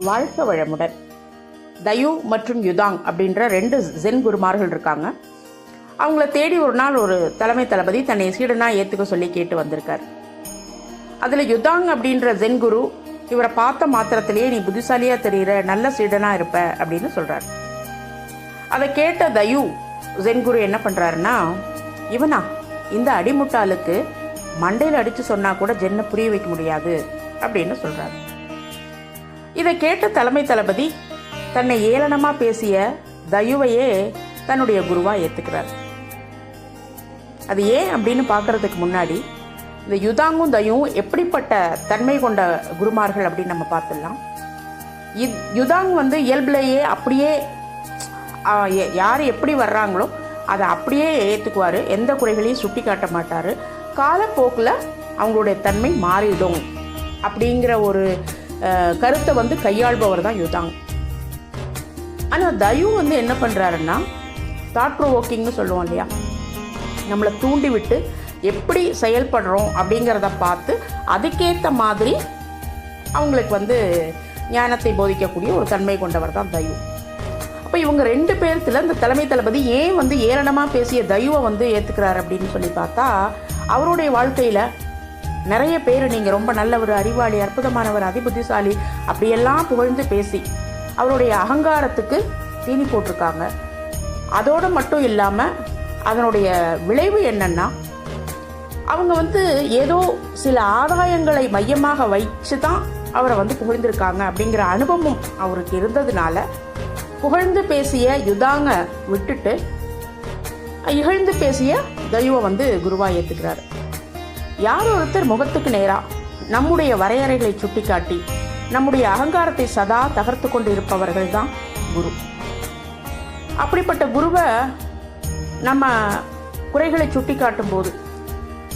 வாழ்க வளமுடன். தயு மற்றும் யுதாங் அப்படின்ற ரெண்டு ஜென் குருமார்கள் இருக்காங்க. அவங்கள தேடி ஒரு நாள் ஒரு தலைமை தளபதி தன்னை சீடனாக ஏற்றுக்க சொல்லி கேட்டு வந்திருக்கார். அதில் யுதாங் அப்படின்ற ஜென் குரு இவரை பார்த்த மாத்திரத்திலேயே நீ புத்திசாலியாக தெரிகிற நல்ல சீடனாக இருப்ப அப்படின்னு சொல்கிறார் அதை கேட்ட தயு ஜென் குரு என்ன பண்ணுறாருன்னா இவனா இந்த அடிமுட்டாளுக்கு மண்டையில் அடித்து சொன்னால் கூட ஜென்னை புரிய வைக்க முடியாது அப்படின்னு சொல்கிறாரு இதை கேட்ட தலைமை தளபதி தன்னை ஏளனமாக பேசிய தயுவையே தன்னுடைய குருவாக ஏற்றுக்கிறார் அது ஏன் அப்படின்னு பார்க்கறதுக்கு முன்னாடி இந்த யுதாங்கும் தயும் எப்படிப்பட்ட தன்மை கொண்ட குருமார்கள் அப்படின்னு நம்ம பார்த்துடலாம். இத் யுதாங் வந்து இயல்பிலேயே அப்படியே யார் எப்படி வர்றாங்களோ அதை அப்படியே ஏற்றுக்குவார் எந்த குறைகளையும் சுட்டி காட்ட மாட்டார். காலப்போக்கில் அவங்களுடைய தன்மை மாறிடும் அப்படிங்கிற ஒரு கருத்தை வந்து கையாள்பவர் தான் யுதாங். ஆனால் தயு வந்து என்ன பண்ணுறாருன்னா தாட் ப்ரோவோக்கிங்னு சொல்லுவோம் இல்லையா? நம்மளை தூண்டி விட்டு எப்படி செயல்படுறோம் அப்படிங்கிறத பார்த்து அதுக்கேற்ற மாதிரி அவங்களுக்கு வந்து ஞானத்தை போதிக்கக்கூடிய ஒரு தன்மை கொண்டவர் தான் தயு. அப்போ இவங்க ரெண்டு பேர்த்தில் இந்த தலைமை தளபதி ஏன் வந்து ஏளனமாக பேசிய தயுவை வந்து ஏற்றுக்கிறாரு அப்படின்னு சொல்லி பார்த்தா அவருடைய வாழ்க்கையில் நிறைய பேர் நீங்கள் ரொம்ப நல்லவர் அறிவாளி அற்புதமானவர் அதிபுத்திசாலி அப்படியெல்லாம் புகழ்ந்து பேசி அவருடைய அகங்காரத்துக்கு தீனி போட்டிருக்காங்க. அதோடு மட்டும் இல்லாமல் அதனுடைய விளைவு என்னன்னா அவங்க வந்து ஏதோ சில ஆதாயங்களை மையமாக வைத்து தான் அவரை வந்து புகழ்ந்திருக்காங்க அப்படிங்கிற அனுபவம் அவருக்கு இருந்ததுனால புகழ்ந்து பேசிய யுதாங்க விட்டுட்டு இகழ்ந்து பேசிய தெய்வம் வந்து குருவாக ஏற்றுக்கிறாரு யார் ஒருத்தர் முகத்துக்கு நேரா நம்முடைய வரையறைகளை சுட்டிக்காட்டி நம்முடைய அகங்காரத்தை சதா தகர்த்து கொண்டு இருப்பவர்கள் தான் குரு. அப்படிப்பட்ட குருவை நம்ம குறைகளை சுட்டிக்காட்டும் போது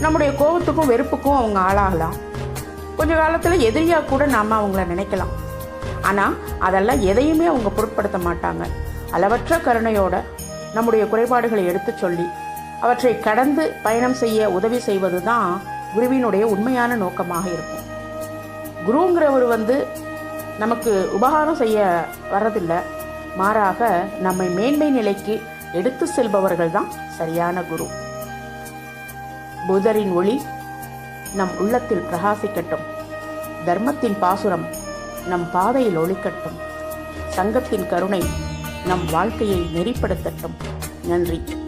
நம்முடைய கோபத்துக்கும் வெறுப்புக்கும் அவங்க ஆளாகலாம். கொஞ்ச காலத்தில் எதிரியாக கூட நாம் அவங்கள நினைக்கலாம். ஆனால் அதெல்லாம் எதையுமே அவங்க பொருட்படுத்த மாட்டாங்க. அளவற்ற கருணையோட நம்முடைய குறைபாடுகளை எடுத்துச் சொல்லி அவற்றை கடந்து பயணம் செய்ய உதவி செய்வது தான் குருவினுடைய உண்மையான நோக்கமாக இருக்கும். குருங்கிறவர் வந்து நமக்கு உபகாரம் செய்ய வர்றதில்லை. மாறாக நம்மை மேன்மை நிலைக்கு எடுத்து செல்பவர்கள் தான் சரியான குரு. புதரின் ஒளி நம் உள்ளத்தில் பிரகாசிக்கட்டும். தர்மத்தின் பாசுரம் நம் பாதையில் ஒளிக்கட்டும். சங்கத்தின் கருணை நம் வாழ்க்கையை நெறிப்படுத்தட்டும். நன்றி.